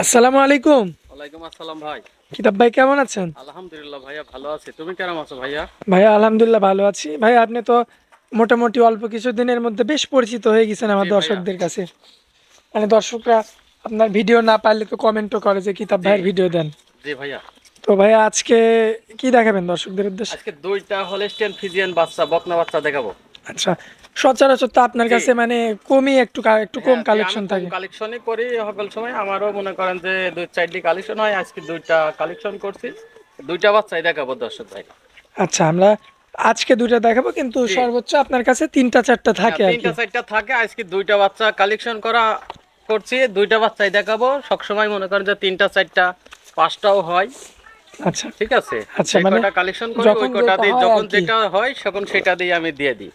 আসসালামু আলাইকুম। ওয়ালাইকুম আসসালাম ভাই। কিতাব ভাই কেমন আছেন? আলহামদুলিল্লাহ ভাইয়া ভালো আছি। তুমি কেমন আছো ভাইয়া? ভাইয়া আলহামদুলিল্লাহ ভালো আছি। ভাই আপনি তো মোটামুটি অল্প কিছু দিনের মধ্যে বেশ পরিচিত হয়ে গেছেন আমার দর্শকদের কাছে। মানে দর্শকরা আপনার ভিডিও না পারলে তো কমেন্টও করে যে কিতাব ভাইয়ের ভিডিও দেন। জি ভাইয়া। তো ভাইয়া আজকে কি দেখাবেন দর্শকদের উদ্দেশ্যে? আজকে দুইটা হলিস্টিয়ান ফিজিয়ান বাচ্চা বকনা বাচ্চা দেখাবো। আচ্ছা সচরাচর তো আপনার কাছে মানে কমই একটু একটু কম কালেকশন থাকে। কালেকশনই করি সকল সময়। আমারও মনে করেন যে দুই চারটি কালেকশন হয় আজকে দুইটা কালেকশন করছি। দুইটা বাচ্চাই দেখাবো দর্শক ভাই। আচ্ছা আমরা আজকে দুইটা দেখাবো কিন্তু সর্বোচ্চ আপনার কাছে তিনটা চারটা থাকে তিনটা চারটা থাকে। আজকে দুইটা বাচ্চা কালেকশন করা করছি দুইটা বাচ্চাই দেখাবো। সবসময় মনে করেন যে তিনটা চারটা পাঁচটাও হয়। আচ্ছা। ঠিক আছে? আচ্ছা, মানে কালেকশন করি ওই কটা হয় যখন যেটা হয় তখন সেটা দিয়ে আমি দিয়ে দিই।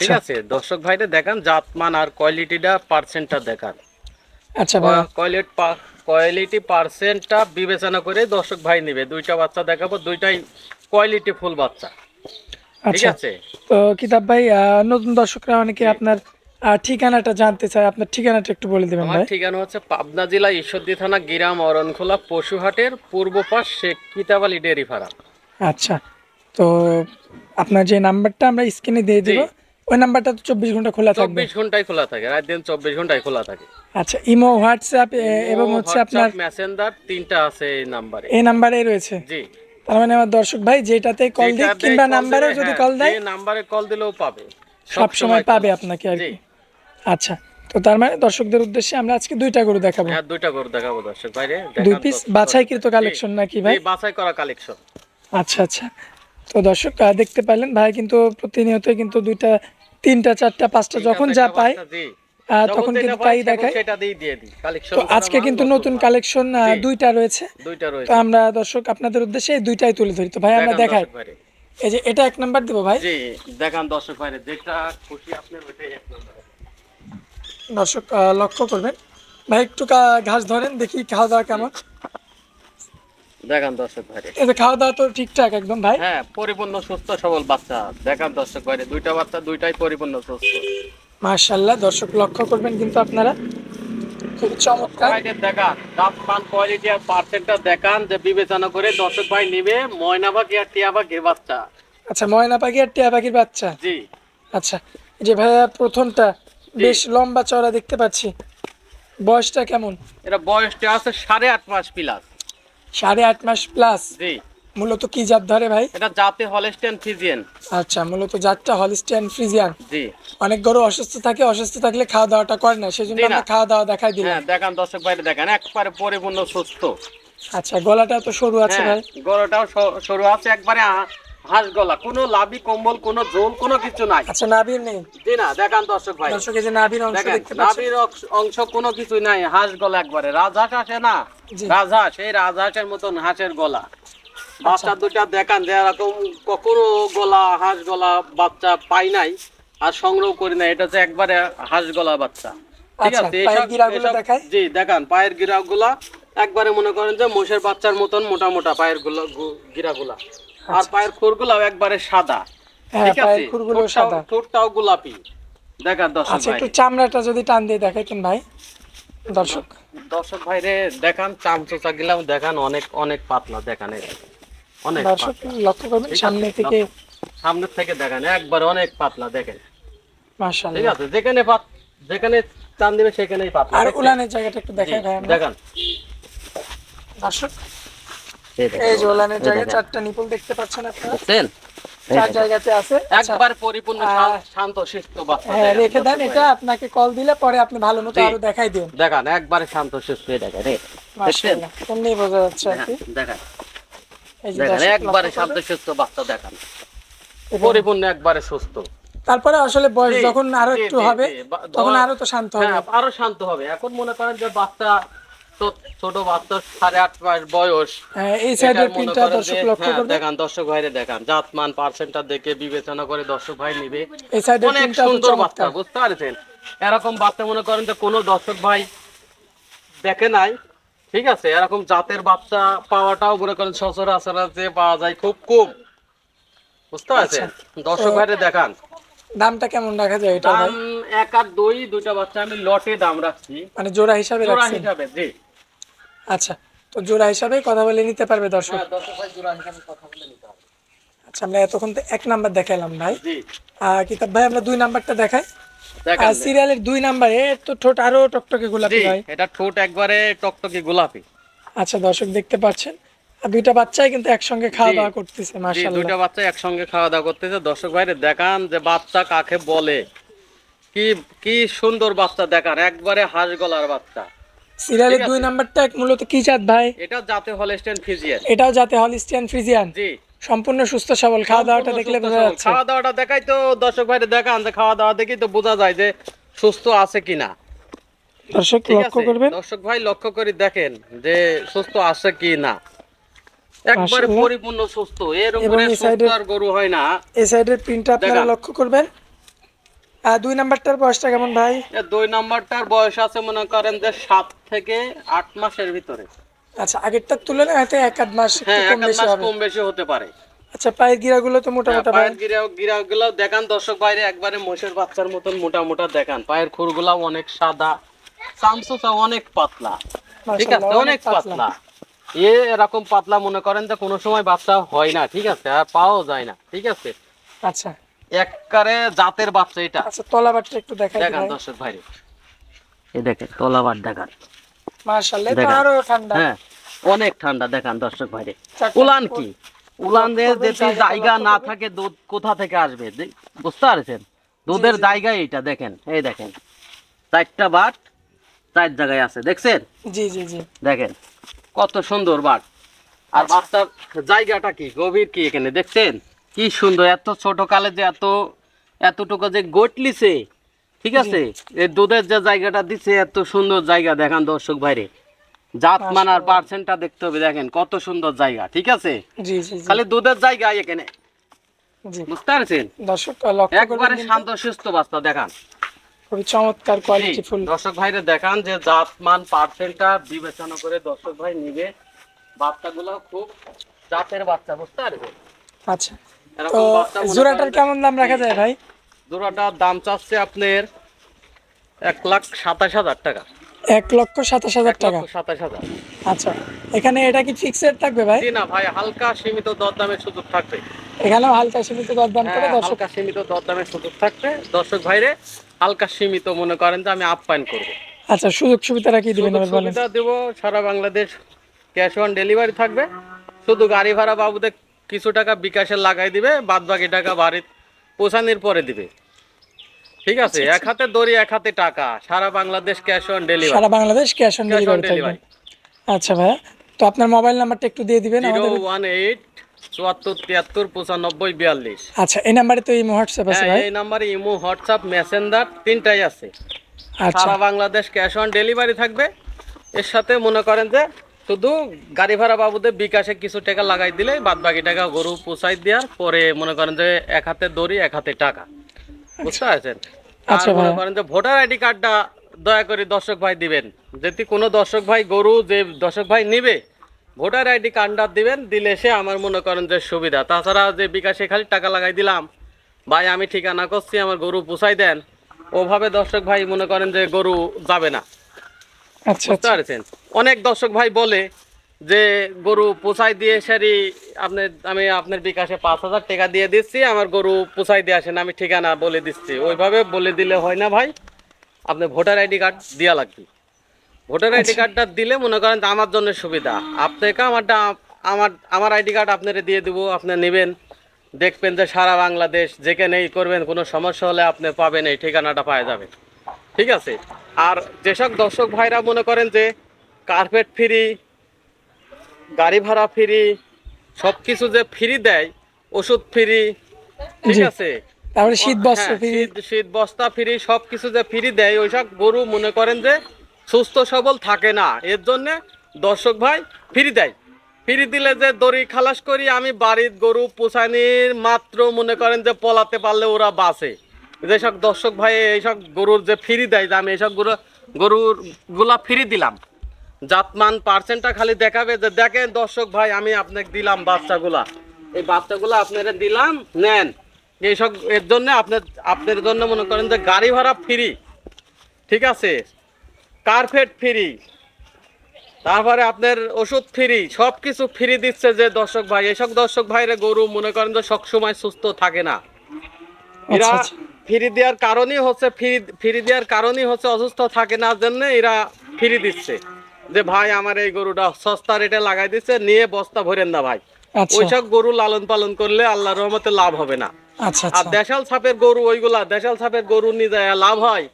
ঠিক আচ্ছা আছে দর্শক ভাইরা দেখান জাতমান আর কোয়ালিটিটা পার্সেন্টটা দেখান। আচ্ছা কোয়ালিটি কোয়ালিটি পার্সেন্টটা বিবেচনা করে দর্শক ভাই নেবে। দুইটা বাচ্চা দেখাবো দুইটাই কোয়ালিটি ফুল বাচ্চা। ঠিক আচ্ছা। আছে? তো কিতাব ভাই নতুন দর্শকরা অনেকে আপনার ঠিকানাটা জানতে চায়। আপনার ঠিকানাটা একটু বলে দেবেন ভাই। ঠিকানা হচ্ছে পাবনা জেলা ঈশ্বরদী থানা গিরাম অরণখোলা পশুহাটের পূর্ব পাশ শেখ কিতাবালি ডেয়ারি ফার্ম। আচ্ছা। তো আপনার যে নাম্বারটা আমরা স্ক্রিনে দিয়ে দেবো। ওই নাম্বারটা তো চব্বিশ ঘণ্টা খোলা থাকবে। চব্বিশ ঘন্টায় খোলা থাকে রাত দিন চব্বিশ ঘন্টায় খোলা থাকে। আচ্ছা ইমো হোয়াটসঅ্যাপ এবং হচ্ছে আপনার মেসেঞ্জার তিনটা আছে এই নাম্বারে। এই নাম্বারে রয়েছে। জি। তার মানে আমার দর্শক ভাই যেটাতে কল কিংবা নাম্বারেও যদি হ্যাঁ, কল দেয় যে নাম্বারে কল দিলেও পাবে। সব সময় পাবে আপনাকে আর কি। আচ্ছা তো তার মানে দর্শকদের উদ্দেশ্যে আমরা আজকে দুইটা গরু দেখাবো। হ্যাঁ দুইটা গরু দেখাবো দর্শক বাইরে দুই পিস বাছাইকৃত কালেকশন নাকি ভাই? বাছাই করা কালেকশন আচ্ছা আচ্ছা। তো দর্শক দেখতে পারলেন ভাই কিন্তু প্রতিনিয়তই কিন্তু দুইটা তিনটা চারটা পাঁচটা যখন যা পায় তখন কিন্তু তাই দেখায়। তো আজকে কিন্তু নতুন কালেকশন দুইটা রয়েছে। দুইটা তো আমরা দর্শক আপনাদের উদ্দেশ্যে এই দুইটাই তুলে ধরি। তো ভাই আমরা দেখাই। এই যে এটা এক নাম্বার দিব ভাই। জি দেখান দর্শক ভাইরে। যেটা খুশি আপনার ওইটাই এক নম্বর। দর্শক লক্ষ্য করবেন। ভাই একটু ঘাস ধরেন দেখি খাওয়া দাওয়া কেমন। দেখান দর্শক ভাইরে। এই যে খাওয়া দাওয়া তো ঠিকঠাক একদম ভাই? হ্যাঁ পরিপূর্ণ সুস্থ সবল বাচ্চা। দেখান দর্শক ভাইরে দুইটা বাচ্চা দুইটাই পরিপূর্ণ সুস্থ। মার্শাল্লাহ দর্শক লক্ষ্য করবেন কিন্তু আপনারা। খুব চমৎকার। দেখান দাম পান কোয়ালিটি আর পার্সেন্টটা দেখান যে বিবেচনা করে দর্শক ভাই নিবে ময়না পাখি আর টিয়া পাখি বাচ্চা। আচ্ছা ময়না পাখি আর টিয়া পাখির বাচ্চা? জি। আচ্ছা যে ভাইয়া প্রথমটা বেশ লম্বা চওড়া দেখতে পাচ্ছি। বয়সটা কেমন? এটা বয়সটা আছে সাড়ে আট মাস প্লাস সাড়ে আট মাস প্লাস জি। মূলত কি জাত ধরে ভাই? এটা জাতে হলেস্টেন ফ্রিজিয়ান আচ্ছা মূলত জাতটা হলিস্টিয়ান ফ্রিজিয়ান জি। অনেক গরু অসুস্থ থাকে অসুস্থ থাকলে খাওয়া দাওয়াটা করে না সেই জন্য জি না। আমরা খাওয়া দাওয়া দেখাই দিলাম। হ্যাঁ দেখান দর্শক ভাই দেখান। একবারে পরিপূর্ণ সুস্থ। আচ্ছা গলাটা তো সরু আছে হ্যাঁ ভাই। গলাটাও সরু আছে। একবারে হাঁস গলা কোনো লাভি কম্বল কোনো জোল কোনো কিছু নাই। আচ্ছা নাভির নেই। জি না দেখান দর্শক ভাই। দর্শক এই যে নাভির অংশ দেখতে পাচ্ছেন। নাভির অংশ- কোনো কিছু নাই হাঁস গলা একবারে। রাজহাঁস আসে না? জি। রাজহাঁস এই রাজহাঁসের মতন হাঁসের গলা। বাচ্চা দুটা দেখান যে এরকম কখনো গলা হাঁস গলা বাচ্চা পাই নাই আর সংগ্রহ করি না এটা হচ্ছে একবারে হাঁস গলা বাচ্চা। ঠিক আচ্ছা, আছে? জি দেখান পায়ের গিরাগুলা। একবারে মনে করেন যে মোষের বাচ্চার মতন মোটা মোটা পায়েরগুলো গিরাগুলা। আর পায়ের খুরগুলাও একবারে সাদা। হ্যাঁ ঠিক আছে? খুরগুলো সাদা। ঠোঁটটাও গোলাপি। দেখান দর্শক আচ্ছা একটু চামড়াটা যদি টান দিয়ে দেখাইতেন ভাই। দর্শক। দর্শক ভাইরে দেখান চামচোচা গেলাম দেখান অনেক অনেক পাতলা দেখান অনেক দর্শক লক্ষ্য করবেন সামনে থেকে সামনের থেকে দেখান একবার অনেক পাতলা দেখেন। ঠিক আছে যেখানে পাত যেখানে টান দিবে সেখানেই পাতলা আর উলানের জায়গাটা একটু দেখাই ভাই দেখান। দর্শক এই যে উলানের জায়গায় চারটা নিপুল দেখতে পাচ্ছেন আপনারা। চার জায়গাতে আছে। আচ্ছা, একবার পরিপূর্ণ শান্ত- শান্ত শিষ্ট বাচ্চা হ্যাঁ রেখে দেন এটা আপনাকে কল দিলে পরে আপনি ভালো মতো আরও দেখাই দিন। দেখান একবারে শান্ত শিষ্ট দেখেন এই। দেখছেন? মাশাআল্লাহ এমনি বোঝা যাচ্ছে আর কি। দেখান এই যে দেখান দর্শক একবারে শান্ত শিষ্ট বাচ্চা দেখান। পরিপূর্ণ একবারে সুস্থ। তারপরে আসলে বয়স যখন আরও একটু হবে তখন আরও তো শান্ত হবে। হ্যাঁ আরও শান্ত হবে। এখন মনে করেন যে বাচ্চা ছোট বাচ্চা সাড়ে আট মাস বয়স। হ্যাঁ, এই সাইডের পিনটা দর্শক লক্ষ্য হ্যাঁ, করবেন দেখান দর্শক ভাইরে দেখান। জাতমান পার্সেন্টটা দেখে বিবেচনা করে দর্শক ভাই নিবে। এই সাইডের পিনটা সুন্দর বাচ্চা বুঝতে পারছেন? এরকম বাচ্চা মনে করেন যে কোনো দর্শক ভাই দেখে নাই। ঠিক আছে এরকম জাতের বাচ্চা পাওয়াটাও মনে করেন সচরাচর যে পাওয়া যায় খুব কম। বুঝতে পারছেন? দর্শক ভাইরে দেখান। দামটা কেমন রাখা যায় এটা দাম এক আর দুই দুইটা বাচ্চা আমি লটে দাম রাখছি। মানে জোড়া হিসাবে জোড়া হিসাবে জি। আচ্ছা তো জোড়া হিসাবে কথা বলে নিতে পারবে দর্শক। হ্যাঁ আচ্ছা আমরা এতক্ষণ তো এক নাম্বার দেখাইলাম ভাই। জি। আর কিতাব ভাই আমরা দুই নাম্বারটা দেখাই। সিরিয়ালের দুই নাম্বারে তো ঠোঁট আরও টকটকে গোলাপি ভাই। এটা ঠোঁট একবারে টকটকে গোলাপি। আচ্ছা দর্শক দেখতে পাচ্ছেন। আর দুইটা বাচ্চাই কিন্তু একসঙ্গে খাওয়া দাওয়া করতেছে মাশাআল্লাহ। দুইটা বাচ্চা একসঙ্গে খাওয়া দাওয়া করতেছে। দর্শক ভাইরে দেখান যে বাচ্চা কাকে বলে। কি কি সুন্দর বাচ্চা দেখান। একবারে হাঁস গলার বাচ্চা। সিরিয়ালের দুই। নাম্বারটা মূলত কি জাত ভাই? এটা জাতে হলস্টেন ফিজিয়ান এটাও যাতে হলিস্টিয়ান ফ্রিজিয়ান। জি। সম্পূর্ণ সুস্থ সবল খাওয়া দাওয়াটা দেখলে বোঝা যাচ্ছে। খাওয়া দাওয়াটা দেখাই তো দর্শক ভাইরে দেখান যে খাওয়া দাওয়া দেখি তো বোঝা যায় যে সুস্থ আছে কিনা। দর্শক লক্ষ্য করবেন। দর্শক ভাই লক্ষ্য করে দেখেন যে সুস্থ আছে কি না একবারে পরিপূর্ণ সুস্থ। এর উপরে সুস্থ আর গরু হয় না। এই সাইডের প্রিন্টটা আপনারা লক্ষ্য করবেন। দুই নাম্বারটার বয়সটা কেমন ভাই? দুই নম্বরটার বয়স আছে মনে করেন যে সাত থেকে আট মাসের ভিতরে। আচ্ছা আগেরটার তুলনায় হয়তো এক আধ মাস হ্যাঁ কম বেশি হবে। কম বেশি হতে পারে। আচ্ছা পায়ের গিরাগুলো তো মোটা হ্যাঁ, মোটা পায়ের গিরা গিরা গুলো দেখান দর্শক বাইরে একবারে মোষের বাচ্চার মতন মোটা মোটা দেখান। পায়ের খুরগুলা অনেক সাদা চামচুচা অনেক পাতলা। ঠিক আছে অনেক পাতলা। এ এরকম পাতলা মনে করেন যে কোনো সময় বাচ্চা হয় না ঠিক আছে আর পাওয়াও যায় না ঠিক আছে। আচ্ছা। একবারে জাতের বাচ্চা এটা। আচ্ছা তলাবারটা একটু দেখাই দেখান দর্শক ভাইরে এই দেখেন তলাবার দেখান। মাশাআল্লাহ এটা আরও ঠান্ডা। হ্যাঁ অনেক ঠান্ডা দেখান দর্শক ভাইরে উলান কি উলানের জায়গা না থাকে দুধ কোথা থেকে আসবে? বুঝতে পারছেন? দুধের জায়গা এটা দেখেন এই দেখেন। চারটা বাট চার জায়গায় আছে দেখছেন? জি জি জি। দেখেন কত সুন্দর বাট। আর আচ্ছা। বাচ্চার জায়গাটা কি? গভীর কি এখানে? দেখছেন? কি সুন্দর এত ছোট কালে যে এত এতটুকু যে গটলিছে ঠিক আছে? এই দুধের যে জায়গাটা দিছে এত সুন্দর জায়গা দেখান দর্শক ভাইরে। জাত মানার। পার্সেন্টটা দেখতে হবে দেখেন কত সুন্দর জায়গা ঠিক আছে? জি জি জি। খালি দুধের জায়গা এখানে। জি। বুঝতে পারছেন? একবারে শান্ত সুস্থ বাচ্চা দেখান। খুবই চমৎকার কোয়ালিটি ফুল। দর্শক ভাইরে দেখান যে জাত মান পার্সেন্টটা বিবেচনা করে দর্শক ভাই নিবে। বাচ্চাগুলো খুব জাতের বাচ্চা বুঝতে পারবে আচ্ছা। তো জোড়াটার কেমন দাম রাখা যায় ভাই? জোড়াটার দাম চাচ্ছে আপনার এক লাখ সাতাশ হাজার টাকা। এক লক্ষ সাতাশ হাজার টাকা? সাতাশ হাজার। আচ্ছা এখানে এটা কি ফিক্সড থাকবে ভাই? না ভাই হালকা সীমিত দরদামের সুযোগ থাকবে। এখানেও হালকা সীমিত দরদাম করে হ্যাঁ, দর্শক হালকা সীমিত দরদামের সুযোগ থাকবে। দর্শক ভাইরে হালকা সীমিত মনে করেন যে আমি আপ্যায়ন করব। আচ্ছা সুযোগ সুবিধাটা কি দিবেন সুবিধা দেবো সারা বাংলাদেশ ক্যাশ অন ডেলিভারি থাকবে। শুধু গাড়ি ভাড়া বাবুদের কিছু টাকা বিকাশে লাগাই দিবে বাদ বাকি টাকা বাড়ি পৌঁছানোর পরে দিবে। ঠিক আছে? আচ্ছা, এক হাতে দড়ি এক হাতে টাকা। সারা বাংলাদেশ ক্যাশ অন ডেলিভারি সারা বাংলাদেশ ক্যাশ অন ডেলিভারি আচ্ছা ভাইয়া তো আপনার মোবাইল নাম্বারটা একটু দিয়ে দিবেন আমাদের ওয়ান এইট চুয়াত্তর তিয়াত্তর পঁচানব্বই বিয়াল্লিশ। আচ্ছা এই নাম্বারে তো এই হোয়াটসঅ্যাপ আছে হ্যাঁ ভাই। এই নাম্বারে ইমো হোয়াটসঅ্যাপ মেসেঞ্জার তিনটাই আছে। আচ্ছা। সারা বাংলাদেশ ক্যাশ অন ডেলিভারি থাকবে। এর সাথে মনে করেন যে শুধু গাড়ি ভাড়া বাবুদের বিকাশে কিছু টাকা লাগাই দিলে বাদ বাকি টাকা গরু পোষাই দেওয়ার পরে মনে করেন যে এক হাতে দড়ি এক হাতে টাকা। বুঝতে পারছেন? আর আচ্ছা মনে করেন যে ভোটার আইডি কার্ডটা দয়া করে দর্শক ভাই দিবেন। যদি কোনো দর্শক ভাই গরু যে দর্শক ভাই নিবে ভোটার আইডি কার্ডটা দিবেন দিলে সে আমার মনে করেন যে সুবিধা। তাছাড়া যে বিকাশে খালি টাকা লাগাই দিলাম ভাই আমি ঠিকানা করছি আমার গরু পোষাই দেন ওভাবে দর্শক ভাই মনে করেন যে গরু যাবে না। বুঝতে আচ্ছা। পারছেন? অনেক দর্শক ভাই বলে যে গরু পোষাই দিয়ে সারি আপনি আমি আপনার বিকাশে পাঁচ হাজার টাকা দিয়ে দিচ্ছি আমার গরু পোষাই দিয়ে আসেন আমি ঠিকানা বলে দিচ্ছি। ওইভাবে বলে দিলে হয় না ভাই। আপনি ভোটার আইডি কার্ড দেওয়া লাগবে। ভোটার আইডি কার্ডটা দিলে মনে করেন আমার জন্য সুবিধা। আপনাকে আমারটা আমার আমার আইডি কার্ড আপনারা দিয়ে দেবো আপনি নেবেন। দেখবেন যে সারা বাংলাদেশ যেখানেই করবেন কোনো সমস্যা হলে আপনি পাবেন এই ঠিকানাটা পাওয়া যাবে। ঠিক আছে। আর যেসব দর্শক ভাইরা মনে করেন যে কার্পেট ফ্রি গাড়ি ভাড়া ফ্রি সব কিছু যে ফ্রি দেয় ওষুধ ফ্রি ঠিক আছে? তারপরে শীত বস্ত্র হ্যাঁ, ফ্রি শীত- শীত বস্তা ফ্রি সব কিছু যে ফ্রি দেয় ওইসব গরু মনে করেন যে সুস্থ সবল থাকে না। এর জন্য দর্শক ভাই ফ্রি দেয়। ফ্রি দিলে যে দড়ি খালাস করি আমি বাড়ির গরু পোষানির মাত্র মনে করেন যে পলাতে পারলে ওরা বাঁচে। যেসব দর্শক ভাই এইসব গরুর যে ফ্রি দেয় আমি এইসব গরু গরুরগুলা ফ্রি দিলাম। জাতমান পার্সেন্টটা খালি দেখাবে যে দেখেন দর্শক ভাই আমি আপনাকে দিলাম বাচ্চাগুলা। এই বাচ্চাগুলো আপনারা দিলাম নেন। এইসব এর জন্য আপনার আপনার জন্য মনে করেন যে গাড়ি ভাড়া ফ্রি। ঠিক আছে? Carpet free. তারপরে আপনার ওষুধ ফ্রি সব কিছু ফ্রি দিচ্ছে যে দর্শক ভাই। এসব দর্শক ভাইরে গরু মনে করেন যে সবসময় সুস্থ থাকে না। এরা আচ্ছা, আচ্ছা। ফ্রি দেওয়ার কারণই হচ্ছে ফ্রি ফ্রি দেওয়ার কারণই হচ্ছে অসুস্থ থাকে না জন্য এরা ফ্রি দিচ্ছে। যে ভাই আমার এই গরুটা সস্তা রেটে লাগাই দিচ্ছে নিয়ে বস্তা ভরেন না ভাই। আচ্ছা। ওইসব গরু লালন পালন করলে আল্লাহর রহমতে লাভ হবে না। আচ্ছা আর আচ্ছা। দেশাল ছাপের গরু ওইগুলা দেশাল ছাপের গরু নিয়ে যায় লাভ হয়।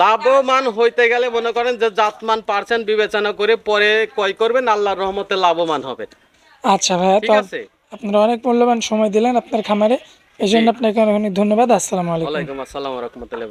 লাভবান হইতে গেলে মনে করেন যে জাতমান পার্সেন্ট বিবেচনা করে পরে ক্রয় করবেন আল্লাহর রহমতে লাভবান হবে আচ্ছা ভাইয়া ঠিক আছে? আপনারা অনেক মূল্যবান সময় দিলেন আপনার খামারে। এই জন্য আপনাকে অনেক ধন্যবাদ। আসসালামু আলাইকুম। আসসালাম রহমতুল্লাহ